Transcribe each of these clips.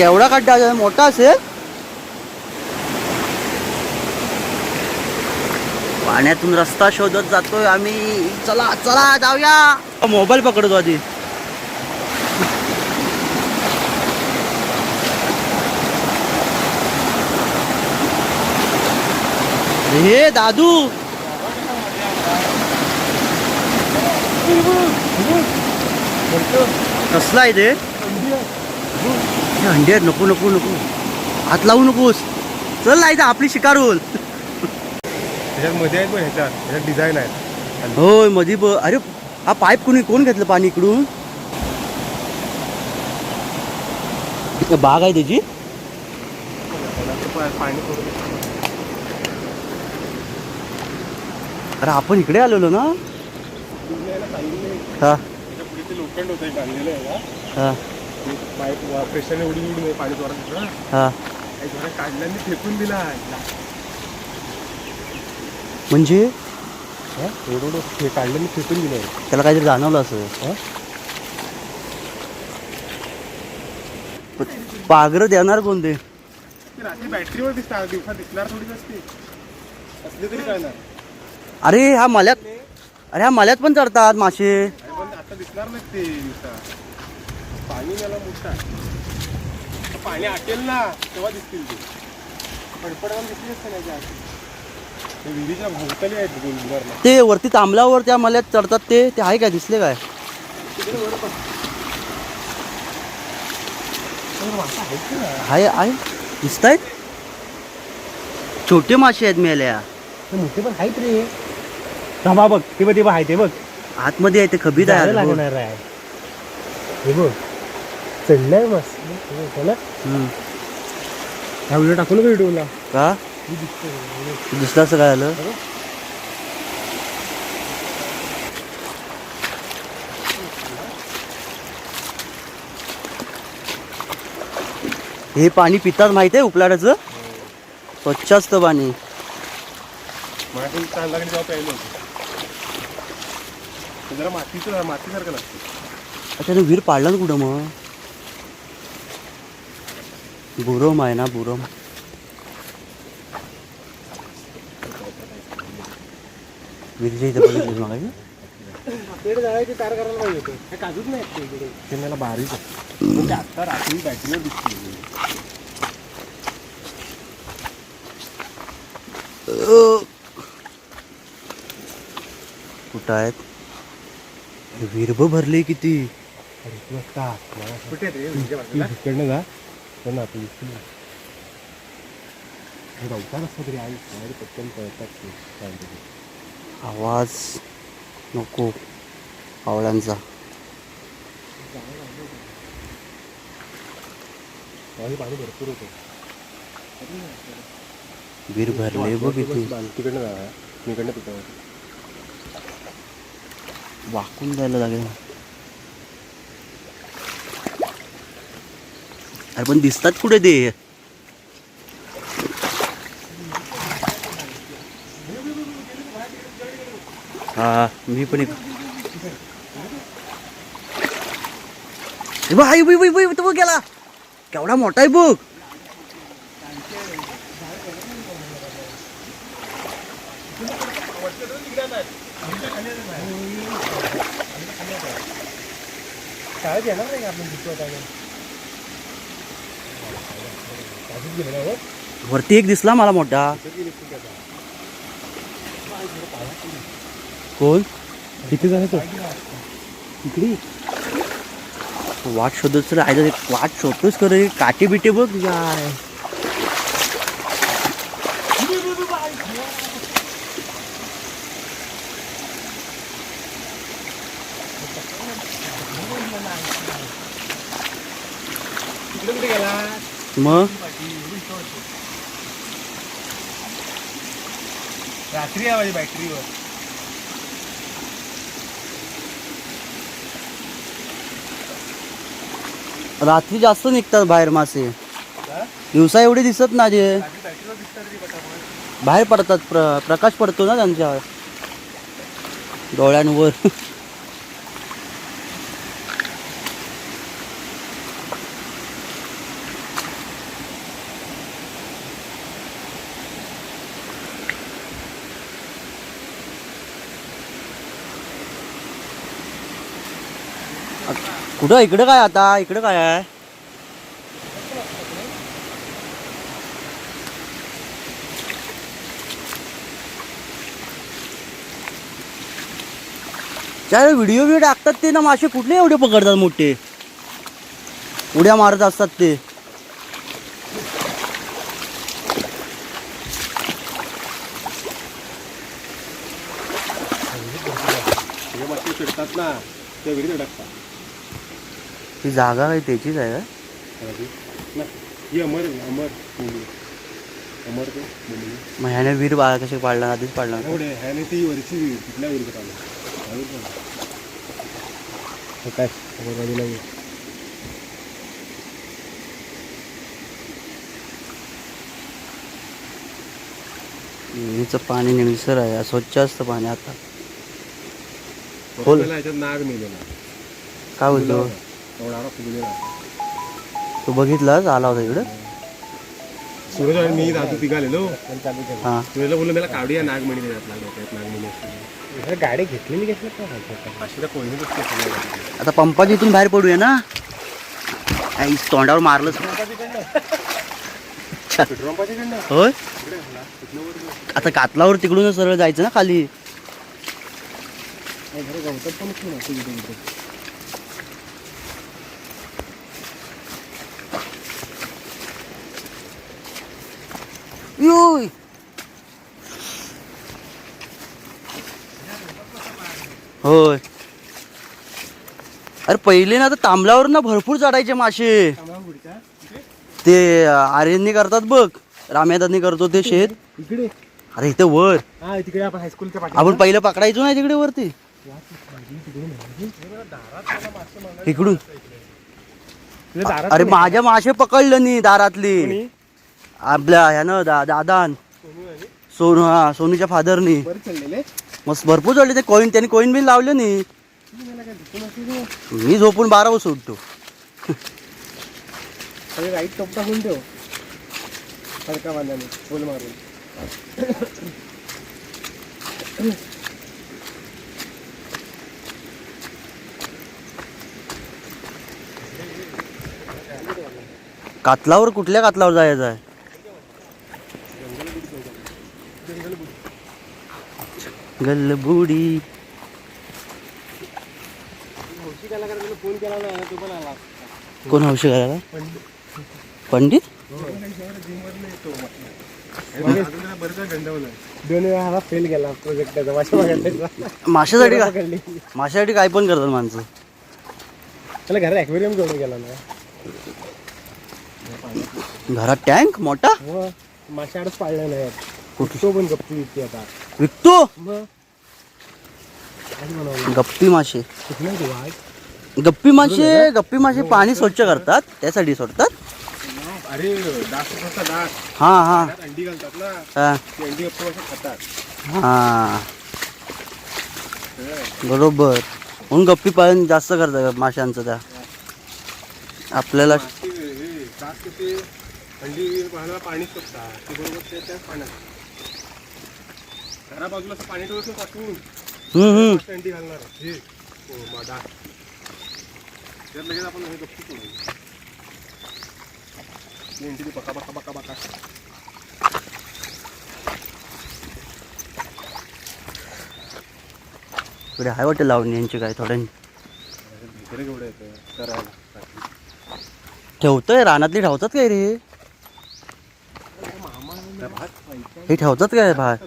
केवढा खड्डा? मोठा असेल? पाण्यातून रस्ता शोधत जातोय आम्ही. चला चला जाऊया. मोबाईल पकडतो आधी. हे दादू. कसला आहे ते? हे अंडी आहेत नको नको नको. हात लावू नकोस. चल नाही आपली शिकार होईल. त्याच्यात मध्ये आहेत पण ह्याच्यात. ह्याच्यात डिझाईन आहेत. होय मधी ब अरे हा पाईप कोणी कोण घेतलं पाणी इकडून? बाग आहे त्याची. अरे आपण इकडे आलेलो ना. हा. हा प्रेशरने उडी पाणी जोरात हा. काढलं फेकून दिला. म्हणजे? एवढं हे काढलं आणि फेकून दिलं. त्याला काहीतरी जाणवलं असं. हा? पागरं देणार कोणते ते? रात्री बॅटरीवर दिसतात दिवसा दिसणार थोडी नसते असले तरी कळणार अरे ह्या मल्यात अरे ह्या मल्यात पण चढतात मासे. आता दिसणार नाही ते दिवसा. पाणी मला मोठं आहे. पाणी आटेल ना तेव्हा दिसतील ते. नाही ते विहिरीच्या भोवताली आहेत गोलगरला ते वरती तांबल्यावर त्या मल्यात चढतात ते ते आहे काय? दिसले काय? तिकडे वर पण? आहे आहे. दिसत आहेत छोटे मासे आहेत मेल्या. मोठे पण आहेत रे. थांबा बघ ते बघ ते बघ. आहे ते बघ आतमध्ये आहे ते खबीत आहे. हे बघ. चढलंय मस्त. हा व्हिडिओ टाकू नका व्हिडिओला का? दिसलं असं काय आलं? हे पाणी पितात माहिती आहे उपलाड्याचं स्वच्छ असतं पाणी. ते मातीसारखं लागतं. त्याने वीर पाडला ना कुठं मग? बुरम आहे ना बुरम. विरच्या इथं बघितलं मग हे मला बारीक आहे. आत्ता रात्री बॅटरीवर कुठं आहेत? विरभ भरले किती? कुठे जा. पण आता दिसतील हे गवतात असतं तरी आई बाहेर पटकन कळतात ते शांततेत. आवाज नको आवळ्यांचा पाणी पाणी भरपूर होतं वीर भरले बघ किती तिकडनं इकडनं पिकवतो वाकून जायला लागेल अरे पण दिसतात कुठे ते? हा मी पण एक आई, बघ, बघ, तो बघ गेला. केवढा मोठा आहे बघ. शाळेत येणार नाही का आपण दिसतो आता काजूच गेलं ना वर वरती एक दिसला मला मोठा कोण किती झालं तो इकडे वाट शोधत सर आहे वाट शोधतोस कर काटे बिटे बघ यार तिकडे कुठे गेला मग? रात्री बॅटरीवर. रात्री जास्त निघतात बाहेर मासे. दिवसा एवढे दिसत ना जे. बाहेर पडतात प्र प्रकाश पडतो ना त्यांच्या. डोळ्यांवर. कुठं? इकडं काय आता? इकडं काय आहे? त्या व्हिडिओ बिडिओ टाकतात ते ना मासे कुठले एवढे पकडतात मोठे? उड्या मारत असतात ते. हे मासे चिडतात ना त्या विहिरीत अडकतात. ती जागा काही त्याचीच आहे का कळाली? ना, ही अमर आहे, अमर मुंबई. अमर ते मुंबई. मग ह्याने वीर बा कसे पाडला आधीच पाडला एवढे ह्याने ती वरची कुठल्या. हे काय बाजूला. विहिरीचं पाणी निळसर आहे स्वच्छ असतं पाणी आता नाग मेलेला काय बोलतो एवढा तू बघितलास? आला होता इकडं? सूरज आणि मी दादू तिघालेलो हा. सूरजला बोललो मला कावडी नाग म्हणे त्यात डोक्यात नाग म्हणे गाडी घेतलेली घेतलं पाचशे कोणी आता पंपाच्या इथून बाहेर पडूया ना? आई, तोंडावर मारलंच होय. आता कातलावर तिकडूनच सरळ जायचं ना खाली? नाही. योय होय. अरे पहिले ना तर तांबल्यावर ना भरपूर चढायचे मासे? ते आर्यननी करतात बघ. रामेदानी करतो ते शेत. इकडे. अरे इथे वर. तिकडे आपण हायस्कूलच्या आपण पहिलं पकडायचो ना तिकडे वरती. इकडून. अरे माझ्या मासे पकडलं नी दारातली? आपल्या ह्यानं दा दादान. सोनू हा सोनूच्या फादरनी. मस्त भरपूर चढले ते कॉईन त्यांनी कॉईन बिन लावले नी. मला काय दिसून असेल ते. मी झोपून बारा वाजता उठतो. राईट टोप टाकून ठेव. फडका बांधाने बोल मारून. कातलावर कुठल्या कातलावर जायचं आहे? गल्लबुडी. करायला फोन केला तो पण आला कोण हौशी करायला पंडित? फेल गेला प्रोजेक्ट माशासाठी माशासाठी काय पण करतात माणसं. त्याला घरात ॲक्वेरियम करून गेला ना घरात टँक मोठा? हो माशाडच पाळलं नाही. तो पण गप्पी विकते आता. विकतो मग? आणि बनवलं गप्पी मासे तू गप्पी मासे गप्पी मासे पाणी स्वच्छ करतात त्यासाठी सोडतात. अरे डास असतात डास हा हा. त्यात अंडी घालतात ना. हा, ते अंडी गप्पी खातात. हा. बरोबर. म्हणून गप्पी पालन जास्त करतात माशांचं त्या. आपल्याला हे डास अंडी पाणी सोडतात. ते बरोबर ते त्याच पाण्यात. घरा बाजूला असं पाणी ठेवत टाकून. हम्म हम्म. मासे अंडी घालणार. हे. हो, मा- त्यात लगेच आपण हे गप्पी अंडी ती बका बका बका बका. इकडे हाय वाटतं लावणी यांची काय थोड्यानी. भितर केवढं येतं? करायला. ठेवतोय रानातली ठेवतात काय रे? हे ठेवतात काय भात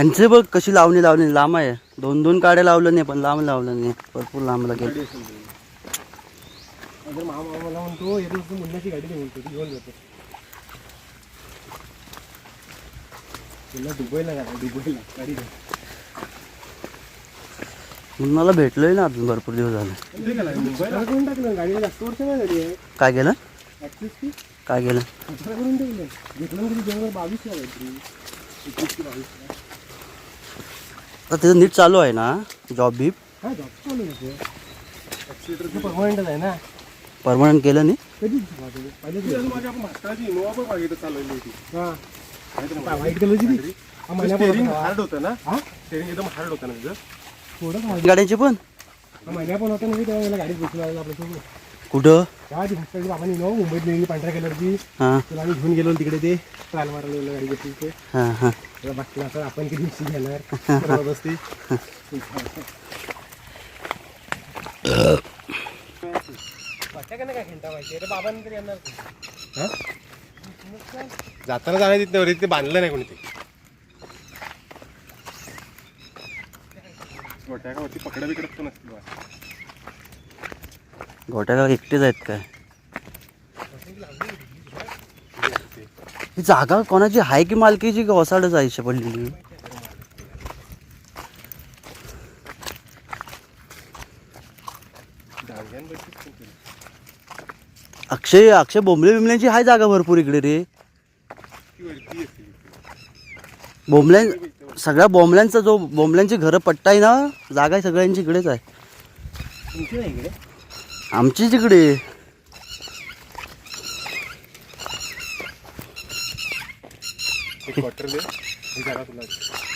ह्यांचे बघ कशी लावणी लावली लांब आहे. दोन दोन काड्या लावलं नाही पण लांब लावलं नाही. भरपूर लांब लागेल. मला भेटलोय ना अजून भरपूर दिवस झाले. काय केलं? काय केलं? हजार बावीस ला काहीतरी एकवीस की बावीस ला आता त्याचं नीट चालू आहे ना जॉब बीप हा जॉब चालू आहे परमनंटच आहे ना. परमनंट केलं नाही? कधी पहिले माझी आपण म्हाताराची इनोवा पण मागे चालवली होती. हा. व्हाईट कलरची ती. स्टेरिंग हार्ड होतं. ना? हा? स्टेरिंग एकदम हार्ड होतं ना तुझं थोडं गाड्यांची पण? हा महिन्या पण होता नाही तेव्हा मला गाडीत बसून आलेला आपल्यासोबत. कुठं? तेव्हा ती हॉस्पिटल बाबांनी न मुंबईत नेली पांढऱ्या कलरची हां. तुला आम्ही घेऊन गेलो तिकडे ते. ट्रायल मारायला गाडी घेतली ते हां हां. तेव्हा बघला तर आपण किती दिवशी घेणार? परवा बसते? जाताना जाणार तिथे रे ते बांधलं नाही कोणी ते. छोट्या गावची पकड बिकडत पण असतील बा. गोट्याला एकटेच आहेत काय? ही जागा कोणाची आहे की मालकीची की ओसाडच आयुष्य पडलेली. अक्षय अक्षय बोंबले बिमल्यांची आहे जागा भरपूर इकडे रे. बोंबल्यां सगळ्या बोंबल्यांचा जो बोंबल्यांची घरं पट्टा आहे ना जागा सगळ्यांची इकडेच आहे आमचीच इकडे एक क्वार्टर दे ही जागा तुला